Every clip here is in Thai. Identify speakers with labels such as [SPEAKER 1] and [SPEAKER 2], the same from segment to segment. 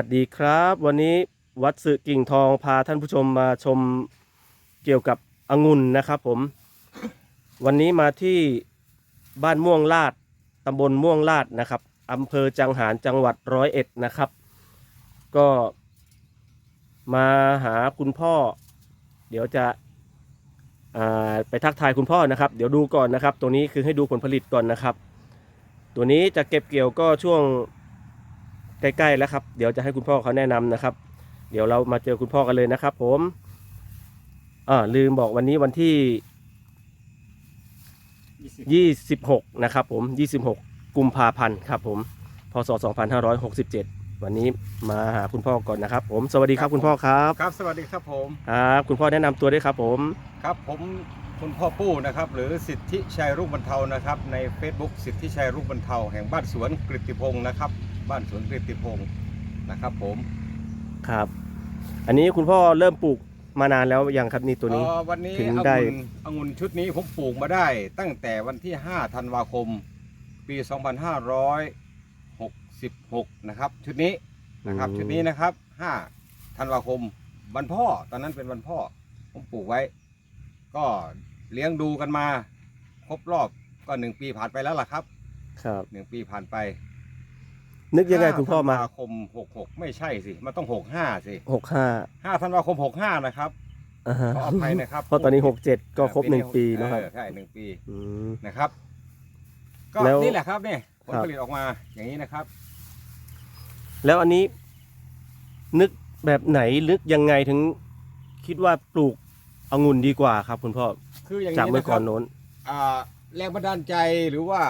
[SPEAKER 1] วัสดีครับ วันนี้วัดสึกิ่งทองพาท่านผู้ชมมาชมเกี่ยวกับองุ่นนะครับผม วันนี้มาที่บ้านม่วงลาดตำบลม่วงลาดนะครับอำเภอจังหารจังหวัดร้อยเอ็ดนะครับ ก็มาหาคุณพ่อ เดี๋ยวจะไปทักทายคุณพ่อนะครับ เดี๋ยวดูก่อนนะครับ ตัวนี้คือให้ดูผลผลิตก่อนนะครับ ตัวนี้จะเก็บเกี่ยวก็ช่วง ใกล้ๆแล้วครับ เดี๋ยวจะให้คุณพ่อเขาแนะนำนะครับ เดี๋ยวเรามาเจอคุณพ่อกันเลยนะครับ ผมอ่าลืมบอกวันนี้วันที่ 26 นะครับ ผม 26 กุมภาพันธ์ครับ ผม พศ 2567 วันนี้มาหาคุณพ่อก่อนนะครับ ผม สวัสดีครับคุณพ่อครับ
[SPEAKER 2] ครับ สวัสดีครับผม
[SPEAKER 1] ครับคุณพ่อแนะนำตัวด้วยครับ ผม
[SPEAKER 2] ครับผมคุณพ่อปู้นะครับหรือสิทธิชัยรุ่งบรรเทานะครับ ใน Facebook สิทธิชัยรุ่งบรรเทาแห่งบ้านสวนกฤติพงศ์นะครับ บ้านสวนกฤติพงศ์นะครับ ผม
[SPEAKER 1] ครับ อันนี้คุณพ่อเริ่มปลูกมานานแล้วยังครับนี่ตัวนี้
[SPEAKER 2] เอ่อวันนี้
[SPEAKER 1] ถึง
[SPEAKER 2] องุ่น
[SPEAKER 1] ได้
[SPEAKER 2] องุ่นชุดนี้ผมปลูกมาได้ ตั้งแต่วันที่ 5 ธันวาคม ปี 2566 นะครับ ชุดนี้นะครับชุดนี้นะครับ 5 ธันวาคมวันพ่อ ตอนนั้นเป็นวันพ่อ ผมปลูกไว้ ก็เลี้ยงดูกันมา ครบรอบก็หนึ่งปีผ่านไปแล้วล่ะครับ
[SPEAKER 1] ครับ
[SPEAKER 2] หนึ่งปีผ่านไป
[SPEAKER 1] นึกยังไงคุณพ่อมา
[SPEAKER 2] ธันวาคม66ไม่ใช่สิ มันต้อง65สิ
[SPEAKER 1] 65
[SPEAKER 2] 5ธันวาคม65นะครับ
[SPEAKER 1] อ่าฮะ
[SPEAKER 2] ขออภัยนะครับ
[SPEAKER 1] เพราะตอนนี้67ก็ครบหนึ่งปีเนอะครับ
[SPEAKER 2] เออใช่หนึ่งปี
[SPEAKER 1] อืม
[SPEAKER 2] นะครับ ก็
[SPEAKER 1] แล้ว
[SPEAKER 2] นี่แหละครับเนี่ยผล
[SPEAKER 1] ครับ
[SPEAKER 2] ผลิตออกมาอย่างนี้นะครับ
[SPEAKER 1] แล้วอันนี้ นึกแบบไหนนึกยังไงถึง คิดว่าปลูกองุ่นดีกว่าครับ คุณพ่อ
[SPEAKER 2] คืออย่าง
[SPEAKER 1] จาก
[SPEAKER 2] นี้
[SPEAKER 1] เมื่อ
[SPEAKER 2] นะค
[SPEAKER 1] ก่อ
[SPEAKER 2] รั
[SPEAKER 1] น
[SPEAKER 2] บ
[SPEAKER 1] โน้น
[SPEAKER 2] อ่าแรงบันดาลใจหรือว่า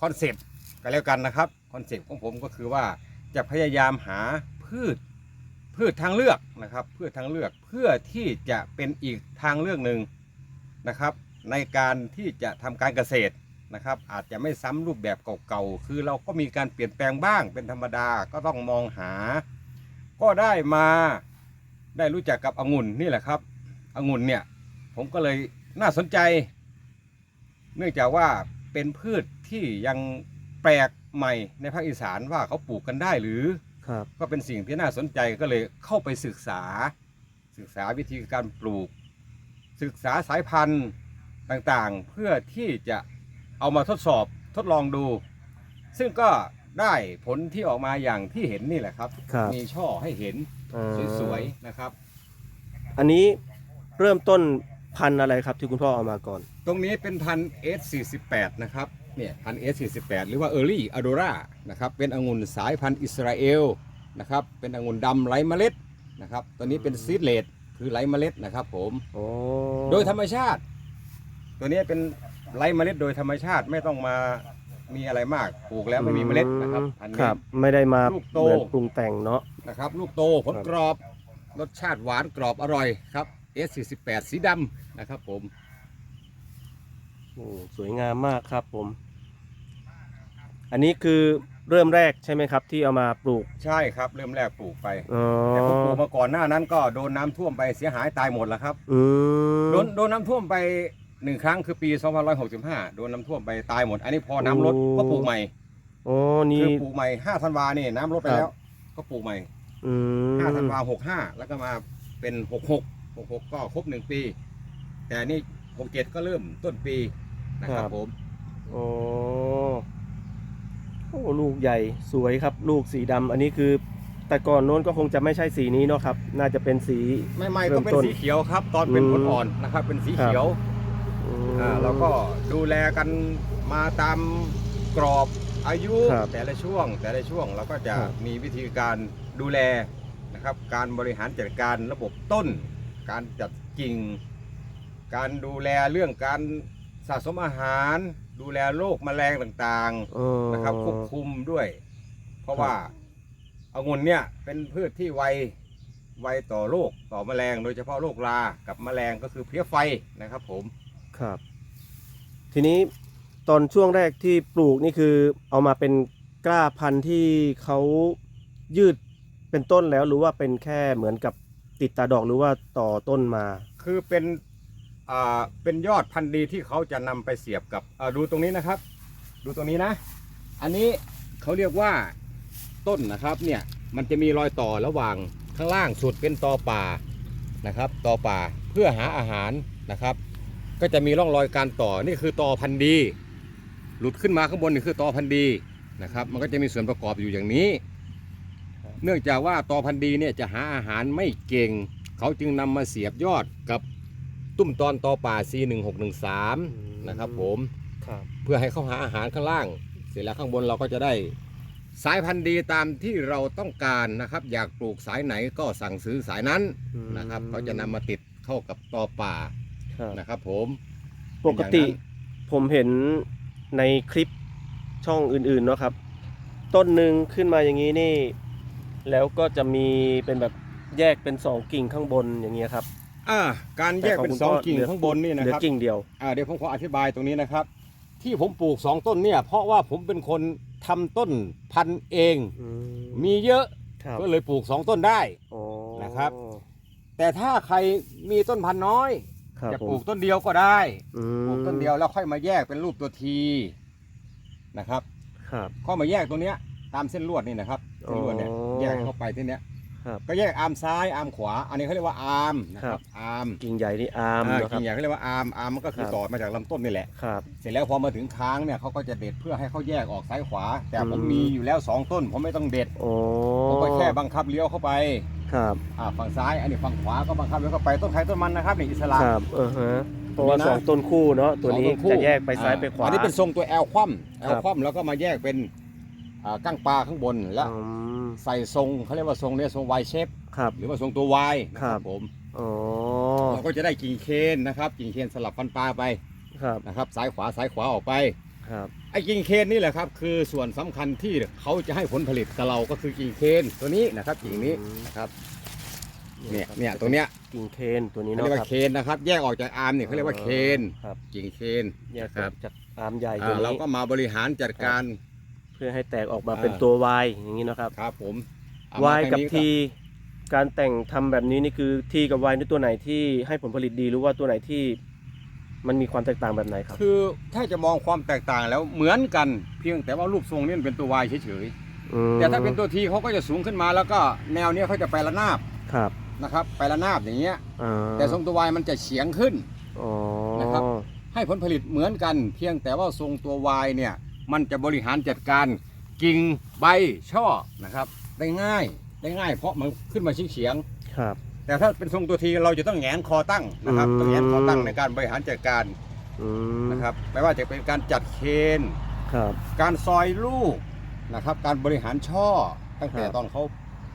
[SPEAKER 2] คอนเซ็ปต์ก็แล้วกันนะครับค อนเซ็ปต์ของผมก็คือว่าจะพยายามหาพืชพืชทางเลือกนะครับพืชทางเลือกเพื่อที่จะเป็นอีกทางเลือกหนึ่งนะครับ ในการที่จะทำการเกษตรนะครับ อาจจะไม่ซ้ำรูปแบบเก่าๆคือเราก็มีการเปลี่ยนแปลงบ้างเป็นธรรมดาก็ต้องมองหา ก็ได้มาได้รู้จักกับองุ่นนี่แหละครับองุ่นเนี่ยผมก็เลยน่าสนใจ เนื่องจากว่าเป็นพืชที่ยังแปลก ใหม่ในภาคอีสานว่าเขาปลูกกันได้หรือ
[SPEAKER 1] ครับ
[SPEAKER 2] ก็เป็นสิ่งที่น่าสนใจก็เลยเข้าไปศึกษา ศึกษาวิธีการปลูก ศึกษาสายพันธุ์ต่างๆ เพื่อที่จะเอามาทดสอบทดลองดู ซึ่งก็ได้ผลที่ออกมาอย่างที่เห็นนี่แหละครับ
[SPEAKER 1] ครับ
[SPEAKER 2] มีช่อให้เห็น
[SPEAKER 1] อ่า
[SPEAKER 2] สวยๆนะครับ
[SPEAKER 1] อันนี้เริ่มต้นพันธุ์อะไรครับที่คุณพ่อเอามาก่อน
[SPEAKER 2] ตรงนี้เป็นพันธุ์ S48 นะครับ เนี่ยพันธุ์ S48 หรือว่า Early Adora นะครับเป็นองุ่นสายพันธุ์อิสราเอลนะครับเป็นองุ่นดำไร้เมล็ดนะครับตัวนี้เป็นซีดเลดคือไร้เมล็ดนะครับผม
[SPEAKER 1] โอ้
[SPEAKER 2] โดยธรรมชาติ ตัวนี้เป็นไร้เมล็ดโดยธรรมชาติไม่ต้องมามีอะไรมากปลูกแล้วไม่มีเมล็ดนะครับพันธุ์
[SPEAKER 1] ค
[SPEAKER 2] นี้
[SPEAKER 1] รับไม่ได้มา
[SPEAKER 2] ลูกโต
[SPEAKER 1] เหมือนปรุงแต่งเนาะ
[SPEAKER 2] นะครับลูกโตผล
[SPEAKER 1] ครับ
[SPEAKER 2] กรอบรสชาติหวานกรอบอร่อยครับ S48 สีดำนะครับผม
[SPEAKER 1] โอ้สวยงามมากครับผม อันนี้คือเริ่มแรกใช่ไหมครับ ที่เอามาปลูก
[SPEAKER 2] ใช่ครับ เริ่มแรกปลูกไป
[SPEAKER 1] อ๋อ
[SPEAKER 2] แต่ผมปลูกมาก่อนหน้านั้นก็โดนน้ำท่วมไปเสียหายตายหมดแล้วครับ
[SPEAKER 1] อืม
[SPEAKER 2] โดนโดนน้ำท่วมไปหนึ่งครั้งคือปี2565 โดนน้ำท่วมไปตายหมด อันนี้พอน้ำลดก็ปลูกใหม่
[SPEAKER 1] โอ้นี่
[SPEAKER 2] คือปลูกใหม่5ธันวานี่น้ำลดไป
[SPEAKER 1] ครับ
[SPEAKER 2] แล้ว ก็ปลูกใหม่
[SPEAKER 1] อืม
[SPEAKER 2] 5ธันวา65 แล้วก็มาเป็น 66 66 ก็ครบ 1 ปี แต่นี่67 ก็เริ่มต้นปีนะครับผม
[SPEAKER 1] โอ้ โอ้ลูกใหญ่สวยครับ ลูกสีดำอันนี้คือ แต่ก่อนโน้นก็คงจะไม่ใช่สีนี้เนาะครับ น่าจะเป็นสี
[SPEAKER 2] ไม่ไม่
[SPEAKER 1] เริ่
[SPEAKER 2] ก็
[SPEAKER 1] ม
[SPEAKER 2] เป็น
[SPEAKER 1] ต้น
[SPEAKER 2] สีเขียวครับ ตอนเป็น
[SPEAKER 1] อืม
[SPEAKER 2] ผลอ่อนนะครับ เป็นสีเขียว
[SPEAKER 1] อืม
[SPEAKER 2] อ่าแล้วก็ดูแลกันมาตามกรอบอายุ
[SPEAKER 1] ครับ
[SPEAKER 2] แต่ละช่วง แต่ละช่วงเราก็จะ
[SPEAKER 1] ครับ
[SPEAKER 2] มีวิธีการดูแลนะครับ การบริหารจัดการระบบต้น การจัดกิ่ง การดูแลเรื่องการสะสมอาหาร ดูแลโรคแมลงต่าง
[SPEAKER 1] อ๋อ
[SPEAKER 2] ๆนะครับควบคุมด้วย เพราะ
[SPEAKER 1] ครับ
[SPEAKER 2] ว่าองุ่นเนี่ยเป็นพืชที่ไวไวต่อโรคต่อแมลง โดยเฉพาะโรครากับแมลงก็คือเพลี้ยไฟนะครับ ผม
[SPEAKER 1] ครับ ทีนี้ตอนช่วงแรกที่ปลูกนี่คือเอามาเป็นกล้าพันธุ์ที่เขายืดเป็นต้นแล้วหรือว่าเป็นแค่เหมือนกับติดตาดอกหรือว่าต่อต้นมา
[SPEAKER 2] คือเป็นอ่า เป็นยอดพันธุ์ดีที่เขาจะนำไปเสียบกับดูตรงนี้นะครับ ดูตรงนี้นะ อันนี้เขาเรียกว่าต้นนะครับเนี่ยมันจะมีรอยต่อระหว่างข้างล่างสุดเป็นตอป่านะครับตอป่าเพื่อหาอาหารนะครับ ก็จะมีร่องรอยการต่อนี่คือตอพันธุ์ดี หลุดขึ้นมาข้างบนนี่คือตอพันธุ์ดีนะครับมันก็จะมีส่วนประกอบอยู่อย่างนี้ เนื่องจากว่าตอพันธุ์ดีเนี่ยจะหาอาหารไม่เก่ง เขาจึงนำมาเสียบยอดกับ ตุ้มตอนตอป่า C1613 นะครับผม
[SPEAKER 1] ครับ
[SPEAKER 2] เพื่อให้เขาหาอาหารข้างล่าง เสร็จแล้วข้างบนเราก็จะได้ สายพันธุ์ดีตามที่เราต้องการนะครับ อยากปลูกสายไหนก็สั่งซื้อสายนั้นนะครับเขาจะนำมาติดเข้ากับตอป่า
[SPEAKER 1] ครับ
[SPEAKER 2] นะครับ ผม
[SPEAKER 1] ปกติ
[SPEAKER 2] เป็นอย่างนั้น
[SPEAKER 1] ผมเห็นในคลิปช่องอื่นๆเนาะครับ ต้นหนึ่งขึ้นมาอย่างนี้นี่ แล้วก็จะมีเป็นแบบแยกเป็นสองกิ่งข้างบนอย่างเงี้ยครับ
[SPEAKER 2] อ่าการแยกเป็น
[SPEAKER 1] แต่ของคุณ
[SPEAKER 2] สอง
[SPEAKER 1] พ่อ
[SPEAKER 2] กิ่ง
[SPEAKER 1] เหลือ
[SPEAKER 2] ข้างบนนี่นะ
[SPEAKER 1] เหลือ
[SPEAKER 2] ครับ
[SPEAKER 1] กิ่งเดียว
[SPEAKER 2] อ่าเดี๋ยวผมขออธิบายตรงนี้นะครับ ที่ผมปลูกสองต้นเนี่ย เพราะว่าผมเป็นคนทำต้นพันธุ์เองมีเยอะ
[SPEAKER 1] ครับ
[SPEAKER 2] ก็เลยปลูกสองต้นได้
[SPEAKER 1] อ๋อ
[SPEAKER 2] นะครับ แต่ถ้าใครมีต้นพันธุ์น้อย
[SPEAKER 1] ครับ
[SPEAKER 2] จะ
[SPEAKER 1] ผม
[SPEAKER 2] ปลูกต้นเดียวก็ได้
[SPEAKER 1] อืม
[SPEAKER 2] ปลูกต้นเดียวแล้วค่อยมาแยกเป็นรูปตัวทีนะครับ
[SPEAKER 1] ครับ
[SPEAKER 2] ก็มาแยกตัวเนี้ยตามเส้นลวดนี่นะครับเส้นลวดเนี่ย
[SPEAKER 1] อ๋อ
[SPEAKER 2] แยกเข้าไปที่เนี้ย
[SPEAKER 1] ครับ
[SPEAKER 2] ก็แยกอาร์มซ้ายอาร์มขวา อันนี้เขาเรียกว่าอาร์มนะค
[SPEAKER 1] ครั
[SPEAKER 2] รับ บอาร์ม
[SPEAKER 1] กิ่งใหญ่นี่อาร์ม
[SPEAKER 2] อ่า
[SPEAKER 1] เนาะครั
[SPEAKER 2] กิ่
[SPEAKER 1] บ
[SPEAKER 2] งใหญ่เขาเรียกว่าอาร์มอาร์มมันก็คือ
[SPEAKER 1] ครับ
[SPEAKER 2] ต่อมาจากลำต้นนี่แหละ
[SPEAKER 1] ครับ
[SPEAKER 2] เสร็จแล้วพอมาถึงค้างเนี่ยเขาก็จะเด็ดเพื่อให้เขาแยกออกซ้ายขวา แต่ผม
[SPEAKER 1] อืม
[SPEAKER 2] มีอยู่แล้วสองต้น ผมไม่ต้องเด็ด
[SPEAKER 1] โอ้
[SPEAKER 2] ผมก็แค่บังคับเลี้ยวเข้าไป
[SPEAKER 1] ครับ
[SPEAKER 2] อ่าฝั่งซ้ายอันนี้ฝั่งขวาก็บังคับเลี้ยวเข้าไปต้นใครต้นมันนะครับนี่อิสระ
[SPEAKER 1] ครับเออฮะเพราะว่า
[SPEAKER 2] นี่นะ
[SPEAKER 1] สองต้นคู่เนาะตัวนี้
[SPEAKER 2] สองคู่
[SPEAKER 1] จะแยกไปซ้ายไปขวา
[SPEAKER 2] อันนี้เป็นทรงตัวแอลคว่ำแอ
[SPEAKER 1] ครั
[SPEAKER 2] ล
[SPEAKER 1] บ
[SPEAKER 2] คว่ำแล้วก็มาแยกเป็นอ่าก้างปลาข้างบนแล้ว
[SPEAKER 1] อืม
[SPEAKER 2] ใส่ทรงเขาเรียกว่าทรงเนี่ยทรง Y shape
[SPEAKER 1] ครับ
[SPEAKER 2] หรือว่าทรงตัว Y นะค
[SPEAKER 1] ครั
[SPEAKER 2] รับ บผม
[SPEAKER 1] อ๋อ
[SPEAKER 2] เราก็จะได้กิ่งเคนนะครับ กิ่งเคนสลับฟันปลาไป
[SPEAKER 1] ครับ
[SPEAKER 2] นะครับซ้ายขวาซ้ายขวาออกไป
[SPEAKER 1] ครับ
[SPEAKER 2] ไอ้กิ่งเคนนี่แหละครับคือส่วนสำคัญที่เขาจะให้ผลผลิตกับเราก็คือกิ่งเคนตัวนี้นะครับกิ่งนี้นะครับเนี่ยเนี่ยตัวเนี้ย
[SPEAKER 1] กิ่งเคนตัวนี้
[SPEAKER 2] เขา
[SPEAKER 1] เนาะ
[SPEAKER 2] เรียก
[SPEAKER 1] ค
[SPEAKER 2] ว่า
[SPEAKER 1] รับ
[SPEAKER 2] เคนนะครับ แยกออกจากอาร์มเนี่ยเขาเรียกว่าเคน
[SPEAKER 1] ครับ
[SPEAKER 2] กิ่งเคน
[SPEAKER 1] แยก
[SPEAKER 2] ครั
[SPEAKER 1] จาก
[SPEAKER 2] บ
[SPEAKER 1] จากอาร์มใหญ่
[SPEAKER 2] อ่า
[SPEAKER 1] ตัว
[SPEAKER 2] เรา
[SPEAKER 1] นี้
[SPEAKER 2] ก็มาบริหารจัดการ
[SPEAKER 1] เพื่อให้แตกออกมา
[SPEAKER 2] อ่า
[SPEAKER 1] เป็นตัว Y อย่างนี้เนาะครับ
[SPEAKER 2] ครับผมเอา
[SPEAKER 1] Y
[SPEAKER 2] มาทาง
[SPEAKER 1] กับ
[SPEAKER 2] นี้
[SPEAKER 1] T การแต่งทำแบบนี้นี่คือ T กับ Y นี่ตัวไหนที่ให้ผลผลิตดีหรือว่าตัวไหนที่มันมีความแตกต่างแบบไหนครับ
[SPEAKER 2] คือถ้าจะมองความแตกต่างแล้วเหมือนกันเพียงแต่ว่ารูปทรงนี่มันเป็นตัว Y เฉย
[SPEAKER 1] อืม
[SPEAKER 2] ๆแต่ถ้าเป็นตัวทีเขาก็จะสูงขึ้นมาแล้วก็แนวเนี้ยเขาจะไประนาบ
[SPEAKER 1] ครับ
[SPEAKER 2] นะครับไประนาบอย่างเงี้ย
[SPEAKER 1] อ่า
[SPEAKER 2] แต่ทรงตัว Y มันจะเฉียงขึ้น
[SPEAKER 1] อ๋อ
[SPEAKER 2] นะครับ ให้ผลผลิตเหมือนกัน เพียงแต่ว่าทรงตัว Y เนี่ย มันจะบริหารจัดการกิ่งใบช่อนะครับ ได้ง่ายได้ง่าย เพราะมันขึ้นมาเฉียงๆ
[SPEAKER 1] ครับ
[SPEAKER 2] แต่ถ้าเป็นทรงตัวทีเราจะต้องแหงนคอตั้งนะครับ
[SPEAKER 1] อืม
[SPEAKER 2] ต้องแหงนคอตั้งในการบริหารจัดการ
[SPEAKER 1] อืม
[SPEAKER 2] นะครับไม่ว่าจะเป็นการจัดเคน
[SPEAKER 1] ครับ
[SPEAKER 2] การซอยลูกนะครับการบริหารช่อตั้งแต่
[SPEAKER 1] ครับ
[SPEAKER 2] ตอนเขา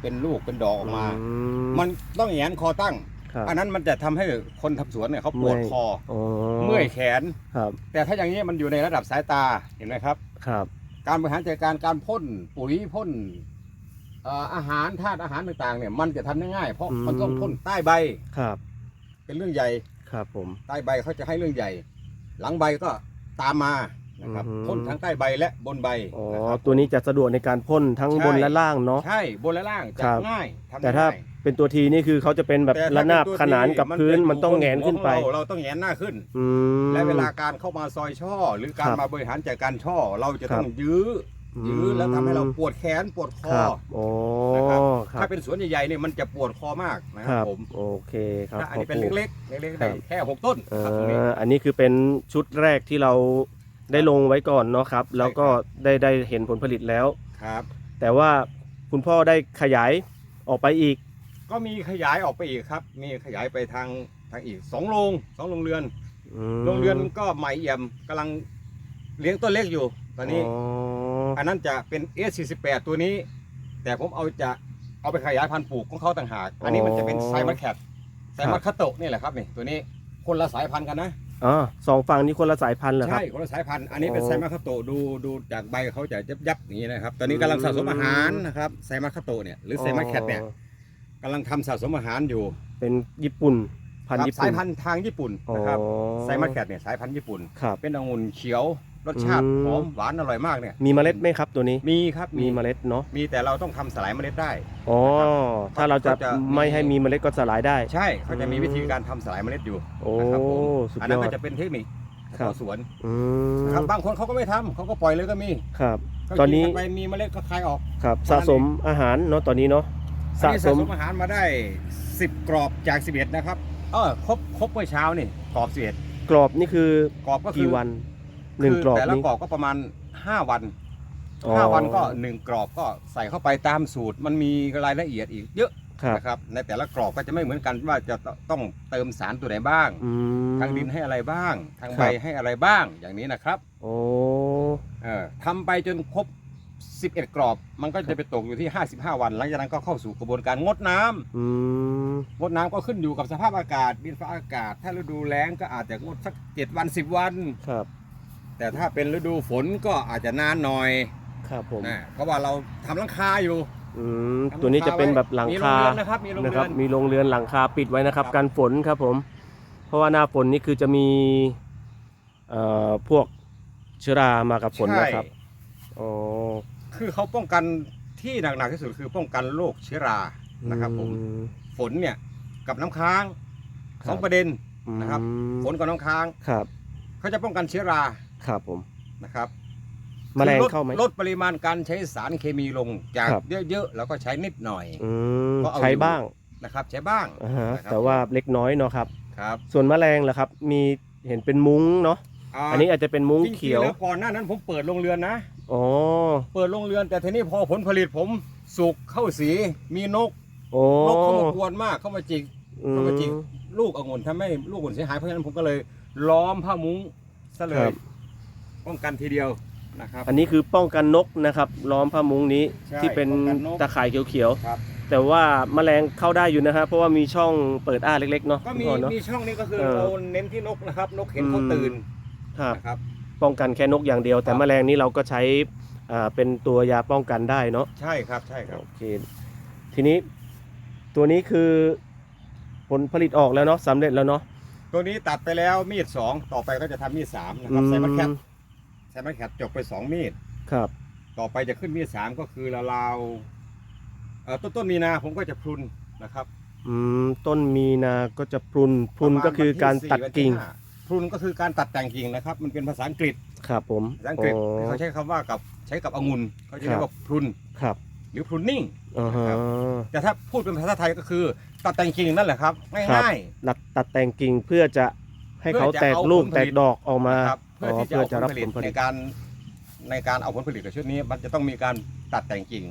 [SPEAKER 2] เป็นลูกเป็นดอกออกมา
[SPEAKER 1] อื
[SPEAKER 2] มันต้องแหงนคอตั้ง
[SPEAKER 1] ครับ
[SPEAKER 2] อันนั้นมันจะทำให้คนทำสวนเนี่ยเขาปวด
[SPEAKER 1] เมื่อย
[SPEAKER 2] คอ
[SPEAKER 1] อ๋อ
[SPEAKER 2] เมื่อยแขน
[SPEAKER 1] ครับ
[SPEAKER 2] แต่ถ้าอย่างนี้มันอยู่ในระดับสายตาเห็นไหมครับ
[SPEAKER 1] ครับ
[SPEAKER 2] การบริหารจัดการการพ่นปุ๋ยพ่นเอ่ออาหารธาตุอาหารต่างๆ เนี่ยมันจะทำได้ง่ายเพราะมันต้องพ่นใต้ใบ
[SPEAKER 1] ครับ
[SPEAKER 2] เป็นเรื่องใหญ่
[SPEAKER 1] ครับผม
[SPEAKER 2] ใต้ใบเขาจะให้เรื่องใหญ่ หลังใบก็ตามมา นะครับ
[SPEAKER 1] อือหือ
[SPEAKER 2] พ่นทั้งใต้ใบและบนใบ
[SPEAKER 1] อ๋อ
[SPEAKER 2] นะครับ
[SPEAKER 1] ตัวนี้จะสะดวกในการพ่นทั้ง
[SPEAKER 2] ใช่
[SPEAKER 1] บนและล่างเนาะ
[SPEAKER 2] ใช่บนและล่างจะ
[SPEAKER 1] ครับ
[SPEAKER 2] ง่ายทำ
[SPEAKER 1] แต่ถ้า
[SPEAKER 2] ง่าย
[SPEAKER 1] เป็นตัวทีนี่คือเขาจะเป็นแบบ
[SPEAKER 2] แต่
[SPEAKER 1] ระ
[SPEAKER 2] ถ้
[SPEAKER 1] นาบ
[SPEAKER 2] เป็ตัว
[SPEAKER 1] ขนานกับ
[SPEAKER 2] ที่
[SPEAKER 1] พื้น
[SPEAKER 2] เป็
[SPEAKER 1] มันต้องแหงน
[SPEAKER 2] หัว
[SPEAKER 1] ขึ้นไป
[SPEAKER 2] ของเราเราต้องแหงนหน้าขึ้น
[SPEAKER 1] อืม
[SPEAKER 2] และเวลาการเข้ามาซอยช่อ หรือการ
[SPEAKER 1] ครับ
[SPEAKER 2] มาบริหารจัดการช่อ เราจะต้อง
[SPEAKER 1] ครับ
[SPEAKER 2] ยื้ออยื้อแล้วทำให้เราปวดแขนปวดค
[SPEAKER 1] ค
[SPEAKER 2] อ
[SPEAKER 1] รับโอ้
[SPEAKER 2] นะครับ
[SPEAKER 1] ครับ
[SPEAKER 2] ถ้าเป็นสวนใหญ่ๆเนี่ยมันจะปวดคอมากนะค
[SPEAKER 1] ค
[SPEAKER 2] รั
[SPEAKER 1] รั
[SPEAKER 2] บบผม
[SPEAKER 1] โอเคครับ
[SPEAKER 2] ถ้าอันนี้
[SPEAKER 1] ข
[SPEAKER 2] เป็น
[SPEAKER 1] ปลูก
[SPEAKER 2] เล็กๆเล็กๆ
[SPEAKER 1] ครั
[SPEAKER 2] ได้
[SPEAKER 1] บ
[SPEAKER 2] แค่หกต้น
[SPEAKER 1] เอ่
[SPEAKER 2] ครับตรงนี้
[SPEAKER 1] ออันนี้คือเป็นชุดแรกที่เรา ได้ลงไว้ก่อนเนาะครับ แล้วก็ได้ได้เห็นผลผลิตแล้ว
[SPEAKER 2] ครับ
[SPEAKER 1] แต่ว่าคุณพ่อได้ขยายออกไปอีก
[SPEAKER 2] ก็มีขยายออกไปอีกครับ มีขยายไปทางทางอีกสองโรงสองโรงเรือน
[SPEAKER 1] ม
[SPEAKER 2] โรงเรือนก็ใหม่เอี่ยมกำลังเลี้ยงต้นเล็กอยู่ ตอนนี้
[SPEAKER 1] อ๋อ
[SPEAKER 2] อันนั้นจะเป็น S48 ตัวนี้ แต่ผมเอาจะเอาไปขยายพันธุ์ปลูกของเขาต่างหาก อันนี้มันจะเป็นไซมัสแคทไซมัสคาโตะนี่แหละครับนี่ตัวนี้คนละสายพันธุ์กันนะ
[SPEAKER 1] อ๋อสองฝั่งนี้คนละสายพันธุ์เหรอครับ
[SPEAKER 2] ใช่คนละสายพันธุ์อันนี้เป็น
[SPEAKER 1] อ๋อ
[SPEAKER 2] ไซมัสคาโตะดูดูจากใบเขาจะยับยับๆอย่างนี้นะครับ ตอนนี้กำลังสะสมอาหารนะครับไซมัสคาโตะเนี่ยหรือไซมัสแคทเนี่ย
[SPEAKER 1] อ๋อกำ
[SPEAKER 2] ลังทำสะสมอาหารอยู่
[SPEAKER 1] เป็นญี่ปุ่นพันธุ์
[SPEAKER 2] ครับ
[SPEAKER 1] ญี่
[SPEAKER 2] สา
[SPEAKER 1] ปุ่
[SPEAKER 2] ย
[SPEAKER 1] น
[SPEAKER 2] พันธุ์ทางญี่ปุ่นนะครับ
[SPEAKER 1] อ๋อ
[SPEAKER 2] ไซมัสแคทเนี่ยสายพันธุ์ญี่ปุ่น
[SPEAKER 1] ครับ
[SPEAKER 2] เป็นองุ่นเขียว รสชาติ
[SPEAKER 1] อืม
[SPEAKER 2] หอมหวานอร่อยมากเนี่ย
[SPEAKER 1] มีเมล็ดไหมครับตัวนี้
[SPEAKER 2] มีครับ
[SPEAKER 1] มีเมล็ดเนาะ
[SPEAKER 2] มีแต่เราต้องทำสลายเมล็ดได้
[SPEAKER 1] อ๋อ ถ้าเราจะ
[SPEAKER 2] เขาจะมี
[SPEAKER 1] ไม่ให้มีเมล็ดก็สลายได้
[SPEAKER 2] ใช่เขาจะมี
[SPEAKER 1] อืม
[SPEAKER 2] วิธีการทำสลายเมล็ดอยู่
[SPEAKER 1] โอ้
[SPEAKER 2] นะครับผม
[SPEAKER 1] สุด
[SPEAKER 2] อัน
[SPEAKER 1] ย
[SPEAKER 2] นั้น
[SPEAKER 1] อ
[SPEAKER 2] ก็
[SPEAKER 1] ด
[SPEAKER 2] จะเป็นเทคนิค
[SPEAKER 1] ครับ
[SPEAKER 2] ชาวสวน
[SPEAKER 1] อืม
[SPEAKER 2] นะครับบางคนเขาก็ไม่ทำเขาก็ปล่อยเลยก็มี
[SPEAKER 1] ครับ
[SPEAKER 2] ก็
[SPEAKER 1] ตอนนี้
[SPEAKER 2] กิไปมีเมล็ดก็คายออก
[SPEAKER 1] ครับ สะสมอาหารเนาะตอนนี้เนาะ
[SPEAKER 2] อัน
[SPEAKER 1] สะ
[SPEAKER 2] นี้
[SPEAKER 1] ส
[SPEAKER 2] สะ
[SPEAKER 1] ม
[SPEAKER 2] สมอาหารมาได้ 10 กรอบจาก 11 นะครับเออครบครบเมื่อเช้านี่กรอบ11
[SPEAKER 1] กรอบนี่คือก
[SPEAKER 2] รอบก็คือ
[SPEAKER 1] กี่วัน หนึ่ง
[SPEAKER 2] คื
[SPEAKER 1] กรอบ
[SPEAKER 2] แต่ละ
[SPEAKER 1] นี้
[SPEAKER 2] กรอบก็ประมาณ 5 วัน
[SPEAKER 1] อ๋อ
[SPEAKER 2] 5วันก็1กรอบก็ใส่เข้าไปตามสูตร มันมีรายละเอียดอีกเยอะ
[SPEAKER 1] ครับ
[SPEAKER 2] นะครับในแต่ละกรอบก็จะไม่เหมือนกันว่าจะต้องเติมสารตัวไหนบ้าง
[SPEAKER 1] อืม
[SPEAKER 2] ทางดินให้อะไรบ้าง ทาง
[SPEAKER 1] ค
[SPEAKER 2] ใบ
[SPEAKER 1] รับ
[SPEAKER 2] ให้อะไรบ้างอย่างนี้นะครับ
[SPEAKER 1] โอ้
[SPEAKER 2] เออทำไปจนครบ 11 กรอบ มันก็จะไปตกอยู่ที่ 55 วัน หลังจากนั้นก็เข้าสู่กระบวนการงดน้ำ
[SPEAKER 1] อืม
[SPEAKER 2] งดน้ำก็ขึ้นอยู่กับสภาพอากาศดินฟ้าอากาศ ถ้าฤดูแล้งก็อาจจะงดสัก 7 วัน 10 วัน
[SPEAKER 1] ครับ
[SPEAKER 2] แต่ถ้าเป็นฤดูฝนก็อาจจะนานหน่อย
[SPEAKER 1] ครับผม
[SPEAKER 2] นะเพราะว่าเราทำหลังคาอยู่
[SPEAKER 1] อืมตัวนี้จะเป็นแบบหลัง
[SPEAKER 2] มีโรง
[SPEAKER 1] คา
[SPEAKER 2] เรือนนะครับมีโรง
[SPEAKER 1] นะ
[SPEAKER 2] เรื
[SPEAKER 1] ครั
[SPEAKER 2] อบน
[SPEAKER 1] มีโรงเรือนหลังคาปิดไว้นะครับ
[SPEAKER 2] ครับ
[SPEAKER 1] กันฝนครับผม เพราะว่าหน้าฝนนี่คือจะมีเอ่อพวกเชื้อรามากับฝนนะครับ
[SPEAKER 2] ใช่
[SPEAKER 1] อ๋อ
[SPEAKER 2] คือเขาป้องกันที่หนักๆที่สุดคือป้องกันโรคเชื้อรานะครับผม
[SPEAKER 1] อืม
[SPEAKER 2] ฝนเนี่ยกับน้ำค้าง
[SPEAKER 1] ครับ
[SPEAKER 2] สองประเด็น นะครับ
[SPEAKER 1] อืม
[SPEAKER 2] ฝนกับน้ำค้าง
[SPEAKER 1] ครับ
[SPEAKER 2] เขาจะป้องกันเชื้อรา
[SPEAKER 1] ครับผม
[SPEAKER 2] นะครับ
[SPEAKER 1] แมลง
[SPEAKER 2] คือด
[SPEAKER 1] เข้าไหม
[SPEAKER 2] ลดปริมาณการใช้สารเคมีลงจาก
[SPEAKER 1] ครับ
[SPEAKER 2] เยอะๆแล้วก็ใช้นิดหน่อย
[SPEAKER 1] อืม
[SPEAKER 2] ก็เอา
[SPEAKER 1] ใช้
[SPEAKER 2] อยู่
[SPEAKER 1] บ้าง
[SPEAKER 2] นะครับ ใช้บ้าง
[SPEAKER 1] อ่าฮะ
[SPEAKER 2] นะครับ
[SPEAKER 1] แต่ว่าเล็กน้อยเนาะครับ
[SPEAKER 2] ครับ
[SPEAKER 1] ส่วนแมลงล่ะครับ มีเห็นเป็นมุ้งเนาะอันนี้อาจจะเป็นมุ้ง
[SPEAKER 2] จริงๆ
[SPEAKER 1] เขียว
[SPEAKER 2] แล้วก่อนหน้านั้นผมเปิดโรงเรือนนะ
[SPEAKER 1] อ๋อ
[SPEAKER 2] เปิดโรงเรือนแต่ทีนี้พอผลผลิตผมสุกเข้าสีมีนก
[SPEAKER 1] โอ้
[SPEAKER 2] นกเข้ามากวนมากเข้ามาจิก
[SPEAKER 1] อื
[SPEAKER 2] เข้าม มาจิก ลูกองุ่นทำให้ลูกองุ่นเสียหายเพราะฉะนั้นผมก็เลยล้อมผ้ามุ้งซะเล
[SPEAKER 1] ครั
[SPEAKER 2] ย
[SPEAKER 1] บ
[SPEAKER 2] ป้องกันทีเดียวนะครับ
[SPEAKER 1] อันนี้คือป้องกันนกนะครับล้อมผ้ามุ้งนี้
[SPEAKER 2] ใช่
[SPEAKER 1] ที่เป็น
[SPEAKER 2] ป้องกันนก
[SPEAKER 1] ตะข่ายเขียว
[SPEAKER 2] ครับ
[SPEAKER 1] ๆ แต่ว่าแมลงเข้าได้อยู่นะครับเพราะว่ามีช่องเปิดอ้าเล็กๆเนาะ
[SPEAKER 2] ก็มี
[SPEAKER 1] ก่อนเนาะ
[SPEAKER 2] มีช่องนี้ก็คือ
[SPEAKER 1] เออ
[SPEAKER 2] เราเน้นที่นกนะครับ นกเห็นเขา
[SPEAKER 1] อืม
[SPEAKER 2] ตื่น
[SPEAKER 1] ครับ
[SPEAKER 2] นะครับ
[SPEAKER 1] ป้องกันแค่นกอย่างเดียว แต่
[SPEAKER 2] ครับ
[SPEAKER 1] แมลงนี้เราก็ใช้อ่าเป็นตัวยาป้องกันได้เนาะ
[SPEAKER 2] ใช่ครับใช่ครับ
[SPEAKER 1] โอเคทีนี้ตัวนี้คือผลผลิตออกแล้วเนาะสำเร็จแล้วเนาะ
[SPEAKER 2] ตัวนี้ตัดไปแล้วมีดสองต่อไปก็จะทำมีดสามนะครับใส่มันแคท
[SPEAKER 1] อืม
[SPEAKER 2] ใส่มันแคทจบไปสองมีด
[SPEAKER 1] ครับ
[SPEAKER 2] ต่อไปจะขึ้นมีดสามก็คือราวๆเอ่อต้นต้นมีนาผมก็จะพรุนนะครับ
[SPEAKER 1] อืมต้นมีนาก็จะพรุนพรุน
[SPEAKER 2] ประมาณ
[SPEAKER 1] ก็คือ
[SPEAKER 2] วันที่
[SPEAKER 1] การ
[SPEAKER 2] สี่
[SPEAKER 1] ตัด
[SPEAKER 2] วันที่
[SPEAKER 1] กิ่ง
[SPEAKER 2] ห้าพรุนก็คือการตัดแต่งกิ่งนะครับ มันเป็นภาษาอังกฤษ
[SPEAKER 1] ครับผม
[SPEAKER 2] ภาษาอังกฤษ
[SPEAKER 1] อ๋อ
[SPEAKER 2] เขาใช้คำว่ากับใช้กับองุ่นเขาจะเรีย
[SPEAKER 1] ครั
[SPEAKER 2] ก
[SPEAKER 1] บ
[SPEAKER 2] ว่าพรุน
[SPEAKER 1] ครับ
[SPEAKER 2] หรือพรุนนิ่ง
[SPEAKER 1] อ่าฮะ
[SPEAKER 2] ครับแต่ถ้าพูดเป็นภาษาไทยก็คือ ตัดแต่งกิ่งนั่นแหละครับ
[SPEAKER 1] ครับ
[SPEAKER 2] ง่าย
[SPEAKER 1] ตัดตัดแต่งกิ่งเพื่อจะให้เขา
[SPEAKER 2] เพื่อจะ
[SPEAKER 1] แตก
[SPEAKER 2] เอา
[SPEAKER 1] ลูก
[SPEAKER 2] ผลผลิต
[SPEAKER 1] แตกดอกออกมา
[SPEAKER 2] ๆนะครับ เพื่อที่จะ
[SPEAKER 1] เพื่อ
[SPEAKER 2] เอา
[SPEAKER 1] จะ
[SPEAKER 2] ผล
[SPEAKER 1] รับ
[SPEAKER 2] ผ
[SPEAKER 1] ผ
[SPEAKER 2] ลิต
[SPEAKER 1] ลผ
[SPEAKER 2] ใน
[SPEAKER 1] ลิต
[SPEAKER 2] การในการเอาผลผลิตกับชุดนี้ มันจะต้องมีการตัดแต่งกิ่ง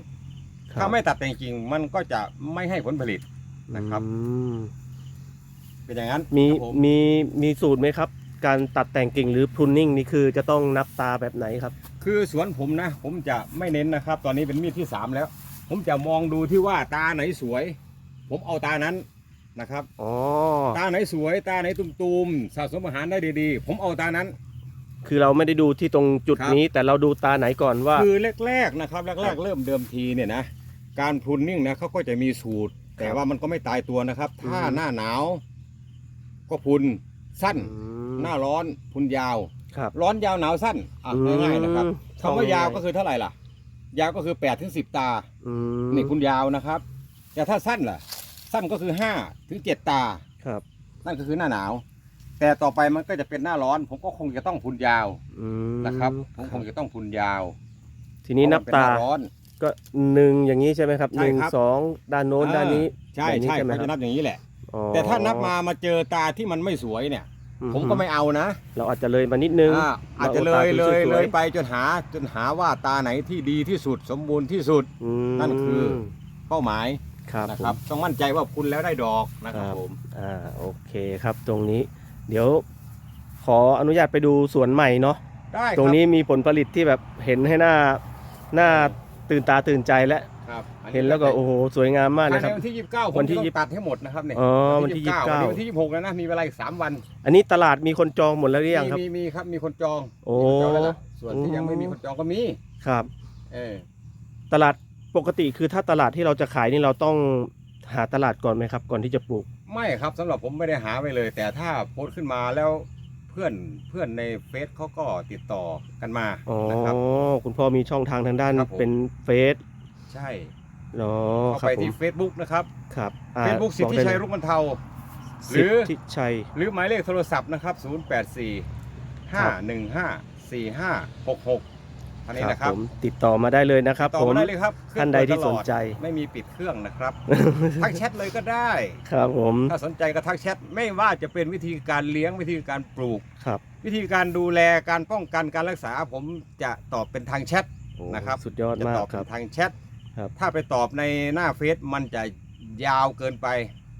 [SPEAKER 1] ครับ
[SPEAKER 2] ถ้าไม่ตัดแต่งกิ่งมันก็จะไม่ให้ผลผลิตนะครับ
[SPEAKER 1] อืม
[SPEAKER 2] เป็นอย่างนั้น
[SPEAKER 1] มี
[SPEAKER 2] ครับผ
[SPEAKER 1] มีมีสูตรไหมครับ การตัดแต่งกิ่งหรือพรุนนิ่งนี่คือจะต้องนับตาแบบไหนครับ
[SPEAKER 2] คือสวนผมนะ ผมจะไม่เน้นนะครับ ตอนนี้เป็นมีดที่สามแล้ว ผมจะมองดูที่ว่าตาไหนสวย ผมเอาตานั้นนะครับ
[SPEAKER 1] อ๋อ
[SPEAKER 2] ตาไหนสวย ตาไหนตุ่มๆสะสมอาหารได้ดีๆ ผมเอาตานั้น
[SPEAKER 1] คือเราไม่ได้ดูที่ตรงจุด
[SPEAKER 2] ครับ
[SPEAKER 1] นี้ แต่เราดูตาไหนก่อนว่า
[SPEAKER 2] คือแรกๆนะครับแรกๆ เริ่มเดิมทีเนี่ยนะการพรุนนิ่งนะเขาก็จะมีสูตร แต่ว่ามันก็ไม่ตายตัวนะครับ ถ้า
[SPEAKER 1] อืม
[SPEAKER 2] หน้าหนาว ก็พรุนสั้น
[SPEAKER 1] อืม
[SPEAKER 2] หน้าร้อนพรุนยาว
[SPEAKER 1] ครับ
[SPEAKER 2] ร้อนยาวหนาวสั้นอะ
[SPEAKER 1] อืม
[SPEAKER 2] ง่ายๆนะครับ
[SPEAKER 1] ช่อง
[SPEAKER 2] คำว่ายาว
[SPEAKER 1] ง่าย
[SPEAKER 2] ก็คือเท่าไหร่ล่ะ ยาวก็คือ8ปดถึงสิตา
[SPEAKER 1] อืม
[SPEAKER 2] นี่คุณยาวนะครับ แต่ถ้าสั้นล่ะ สั้นก็คือ5ถึง7ตา
[SPEAKER 1] ครับ
[SPEAKER 2] นั่นก็คือหน้าหนาว แต่ต่อไปมันก็จะเป็นหน้าร้อน ผมก็คงจะต้องพรุนยาว
[SPEAKER 1] อืม
[SPEAKER 2] นะครับ ผมคงจะต้องพรุนยาว
[SPEAKER 1] ทีนี้นับ
[SPEAKER 2] เพระ
[SPEAKER 1] ตา
[SPEAKER 2] มัเป็หร้อน
[SPEAKER 1] ก็หนึ่งอย่างนี้ใช่ไหมครับ
[SPEAKER 2] ใช่
[SPEAKER 1] หนึ่ง
[SPEAKER 2] ครับ
[SPEAKER 1] สองด้านโน้นด้านนี้
[SPEAKER 2] ใช่
[SPEAKER 1] แบบนี้
[SPEAKER 2] ใช่
[SPEAKER 1] ใช่ไหม
[SPEAKER 2] เขา
[SPEAKER 1] ครั
[SPEAKER 2] จะ
[SPEAKER 1] บ
[SPEAKER 2] นับอย่างนี้แหละ
[SPEAKER 1] อ๋อ
[SPEAKER 2] แต่ถ้านับมามาเจอตาที่มันไม่สวยเนี่ย
[SPEAKER 1] อื
[SPEAKER 2] ผมก็ไม่เอานะ
[SPEAKER 1] เราอาจจะเลยมานิดนึง
[SPEAKER 2] อ่าอาจจะเล
[SPEAKER 1] เรา
[SPEAKER 2] ย
[SPEAKER 1] เอาตา
[SPEAKER 2] เลย
[SPEAKER 1] สวยๆ
[SPEAKER 2] เลยไปจนหาจนหาว่าตาไหนที่ดีที่สุดสมบูรณ์ที่สุด
[SPEAKER 1] อืม
[SPEAKER 2] นั่นคือ เป้าหมาย
[SPEAKER 1] ครับ
[SPEAKER 2] นะครับ
[SPEAKER 1] ผม
[SPEAKER 2] ต้องมั่นใจว่าคุณแล้วได้ดอกนะครับ
[SPEAKER 1] ครับ
[SPEAKER 2] ผม
[SPEAKER 1] อ่าโอเคครับตรงนี้ เดี๋ยวขออนุญาตไปดูสวนใหม่เนาะ
[SPEAKER 2] ได้คบ
[SPEAKER 1] ตรงนี้มีผลผลิตที่แบบเห็นให้หน้าหน้าตื่นตาตื่นใจแล้ว
[SPEAKER 2] ครับอั
[SPEAKER 1] เห็นแล้วก็โอ้โหสวยงามมาก
[SPEAKER 2] ภาย
[SPEAKER 1] เลย
[SPEAKER 2] ใน
[SPEAKER 1] ครับ
[SPEAKER 2] วันที่29ผม
[SPEAKER 1] วันที่
[SPEAKER 2] จะต้อ
[SPEAKER 1] ยี่
[SPEAKER 2] งตัดให้หมดนะครับเนี่ย
[SPEAKER 1] อ๋อวันที่
[SPEAKER 2] 29
[SPEAKER 1] 29
[SPEAKER 2] วันนี้วันที่26แล้วนะมีเวลาอีก3วัน
[SPEAKER 1] อันนี้ตลาดมีคนจองหมดแล้วหรือยังครับ
[SPEAKER 2] มีมีครับมีคนจอง
[SPEAKER 1] โอ้
[SPEAKER 2] มีคนจองแล้วนะส่วนที่ยังไม่มีคนจองก็มี
[SPEAKER 1] ครับ
[SPEAKER 2] เออ
[SPEAKER 1] ตลาดปกติคือถ้าตลาดที่เราจะขายนี่เราต้องหาตลาดก่อนไหมครับ ก่อนที่จะปลูก
[SPEAKER 2] ไม่ครับสำหรับผมไม่ได้หาไว้เลย แต่ถ้าโพสต์ขึ้นมาแล้วเพื่อนเพื่อนในเฟซเขาก็ติดต่อกันมา
[SPEAKER 1] อ๋อ
[SPEAKER 2] นะครับ
[SPEAKER 1] คุณพ่อมีช่องทางทางด้าน
[SPEAKER 2] ครับผม
[SPEAKER 1] เป็นเฟซ
[SPEAKER 2] ใช่
[SPEAKER 1] อ๋อ
[SPEAKER 2] เข้า
[SPEAKER 1] ครับ
[SPEAKER 2] ไป
[SPEAKER 1] ผม
[SPEAKER 2] ที่ Facebook นะครับ
[SPEAKER 1] ครับอ่า
[SPEAKER 2] Facebook สิทธิ
[SPEAKER 1] บอกได้
[SPEAKER 2] ชัย
[SPEAKER 1] เลย
[SPEAKER 2] รุ่งบรรเทาห
[SPEAKER 1] สิ
[SPEAKER 2] รือ
[SPEAKER 1] ทธิชัย
[SPEAKER 2] หรือหมายเลขโทรศัพท์นะครับ 084 515 4566ท่านี้
[SPEAKER 1] ครับ
[SPEAKER 2] นะครับ
[SPEAKER 1] ผมติดต่อมาได้เลยนะครับ
[SPEAKER 2] ต่อ
[SPEAKER 1] ผม
[SPEAKER 2] มาได้เลยครับเครื่อง
[SPEAKER 1] ท่านใดที่
[SPEAKER 2] เปิตลอ
[SPEAKER 1] สนใจ
[SPEAKER 2] ไม่มีปิดเครื่องนะครับ ทักแชทเลยก็ได้
[SPEAKER 1] ครับผม
[SPEAKER 2] ถ้าสนใจก็ทักแชทไม่ว่าจะเป็นวิธีการเลี้ยงวิธีการปลูก
[SPEAKER 1] ครับ
[SPEAKER 2] วิธีการดูแลการป้องกันการรักษา ผมจะตอบเป็นทางแชท
[SPEAKER 1] โอ้
[SPEAKER 2] นะครับ
[SPEAKER 1] สุดยอด
[SPEAKER 2] จะ
[SPEAKER 1] มา
[SPEAKER 2] ต
[SPEAKER 1] ก
[SPEAKER 2] อบ
[SPEAKER 1] ครั
[SPEAKER 2] เป็
[SPEAKER 1] บ
[SPEAKER 2] นทางแชท
[SPEAKER 1] ครับ
[SPEAKER 2] ถ้าไปตอบในหน้าเฟซมันจะยาวเกินไป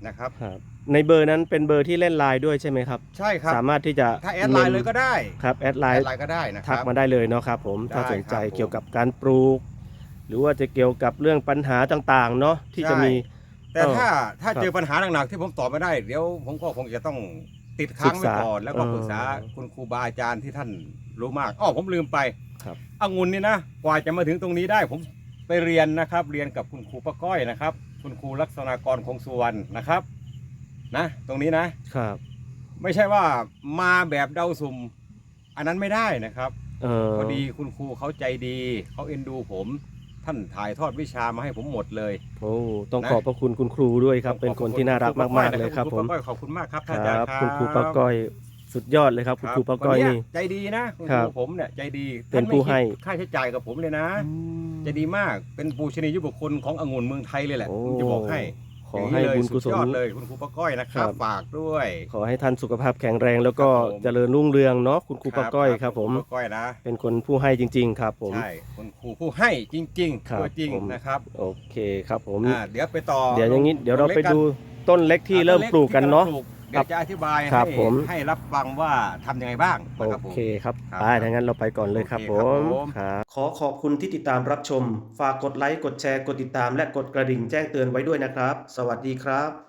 [SPEAKER 2] นะครับ
[SPEAKER 1] ครับ ในเบอร์นั้นเป็นเบอร์ที่เล่นไลน์ด้วยใช่ไหมครับ
[SPEAKER 2] ใช่ครับ
[SPEAKER 1] สามารถที่จะ
[SPEAKER 2] ถ้าแอดไลน์เลยก็ได้
[SPEAKER 1] ครับแอดไล
[SPEAKER 2] แอ
[SPEAKER 1] น์
[SPEAKER 2] ดไลน์ก็ได้นะค
[SPEAKER 1] ทั
[SPEAKER 2] รั
[SPEAKER 1] ก
[SPEAKER 2] บ
[SPEAKER 1] มาได้เลยเนาะครับผม
[SPEAKER 2] ได้
[SPEAKER 1] ถ้าสนใจ
[SPEAKER 2] ครับผม
[SPEAKER 1] เกี่ยวกับการปลูก หรือว่าจะเกี่ยวกับเรื่องปัญหาต่างๆเนาะที่จะ
[SPEAKER 2] ใช่
[SPEAKER 1] มี
[SPEAKER 2] แต่ถ้าถ้า
[SPEAKER 1] ครับ
[SPEAKER 2] เจอปัญหาหนักๆที่ผมตอบไม่ได้เดี๋ยวผมก็คงจะต้องติดค้าง
[SPEAKER 1] ศึ
[SPEAKER 2] ไว้
[SPEAKER 1] กษา
[SPEAKER 2] ก่อนแล้วก็
[SPEAKER 1] เออ
[SPEAKER 2] ปรึกษาคุณครูบาอาจารย์ที่ท่านรู้มากอ้อผมลืมไป
[SPEAKER 1] ครับ
[SPEAKER 2] องุ่นนี่นะกว่าจะมาถึงตรงนี้ได้ผมไปเรียนนะครับ เรียนกับคุณครูป้าก้อยนะครับ คุณครูลักษณากรคงสุวรรณนะครับ นะ ตรงนี้นะ
[SPEAKER 1] ครับ
[SPEAKER 2] ไม่ใช่ว่ามาแบบเดาสุ่ม อันนั้นไม่ได้นะครับ
[SPEAKER 1] เออ
[SPEAKER 2] พอดีคุณครูเขาใจดีเขาเอ็นดูผม ท่านถ่ายทอดวิชามาให้ผมหมดเลย
[SPEAKER 1] โอ้ต้อง
[SPEAKER 2] นะ
[SPEAKER 1] ขอบพระคุณคุณครูด้วยครับ เป็นคนที่น่ารักมากๆเลยครับ
[SPEAKER 2] ณ
[SPEAKER 1] ผม
[SPEAKER 2] ป้าก้อยขอบคุณมากครับ
[SPEAKER 1] ค
[SPEAKER 2] ท่านอาจาร
[SPEAKER 1] รั
[SPEAKER 2] ย์
[SPEAKER 1] บ
[SPEAKER 2] ครับ
[SPEAKER 1] คุณครูป้าก้อยสุดยอดเลยครับคุณครูป้าก้อย
[SPEAKER 2] วัน
[SPEAKER 1] นี่
[SPEAKER 2] เนี้ใจดีนะคุณ
[SPEAKER 1] ค
[SPEAKER 2] ค
[SPEAKER 1] รั
[SPEAKER 2] รู
[SPEAKER 1] บ
[SPEAKER 2] ผมเนี่ยใจดี
[SPEAKER 1] เป็นผู้ให้
[SPEAKER 2] ท่านไม่คิดค่าใช้จ่ายกับผมเลยนะใจดีมากเป็นปูชนียบุคคลขององุ่นเมืองไทยเลยแหละ
[SPEAKER 1] โอ้
[SPEAKER 2] ผมจะบอกให้
[SPEAKER 1] ขอให้
[SPEAKER 2] ย่างนี้เลย
[SPEAKER 1] บุญกุศ
[SPEAKER 2] สุด
[SPEAKER 1] ล
[SPEAKER 2] ยอดเลยคุณครูป้าก้อยนะครั
[SPEAKER 1] ครับ บ
[SPEAKER 2] ฝากด้วย
[SPEAKER 1] ขอให้ท่านสุขภาพแข็งแรงแล้วก็
[SPEAKER 2] ครับผม
[SPEAKER 1] เจริญรุ่งเรืองเนาะคุณครูป้าก้อยครับ ผม
[SPEAKER 2] ณป้าก้อยนะ
[SPEAKER 1] เป็นคนผู้ให้จริง ๆ ครับผม
[SPEAKER 2] ใช่คุณครูผู้ให้จริง
[SPEAKER 1] ครับ
[SPEAKER 2] ๆตัวจริง
[SPEAKER 1] ผม
[SPEAKER 2] นะครับ
[SPEAKER 1] โอเคครับผม
[SPEAKER 2] อ่าเดี๋ยวไปต่อ
[SPEAKER 1] เดี๋ยวอย่างนี้เดี๋ยวเราไปดู
[SPEAKER 2] ล็ก
[SPEAKER 1] ต้นเล็ก
[SPEAKER 2] น
[SPEAKER 1] ที่เริ่มปลูกกันเนาะ
[SPEAKER 2] เดี๋ยวจะอธิบาย
[SPEAKER 1] ครั
[SPEAKER 2] ให้
[SPEAKER 1] บผม
[SPEAKER 2] ให้รับฟังว่าทำยังไงบ้าง
[SPEAKER 1] โอ
[SPEAKER 2] นะครับผม
[SPEAKER 1] เคครับ
[SPEAKER 2] ครับ
[SPEAKER 1] ไปถ้างั้นเราไปก่อนเลยครับ
[SPEAKER 2] โอ
[SPEAKER 1] ผ
[SPEAKER 2] เคครับ
[SPEAKER 1] ม
[SPEAKER 2] ผม
[SPEAKER 1] ครับ ขอขอบคุณที่ติดตามรับชม ฝากกดไลค์ กดแชร์ กดติดตาม และกดกระดิ่งแจ้งเตือนไว้ด้วยนะครับ สวัสดีครับ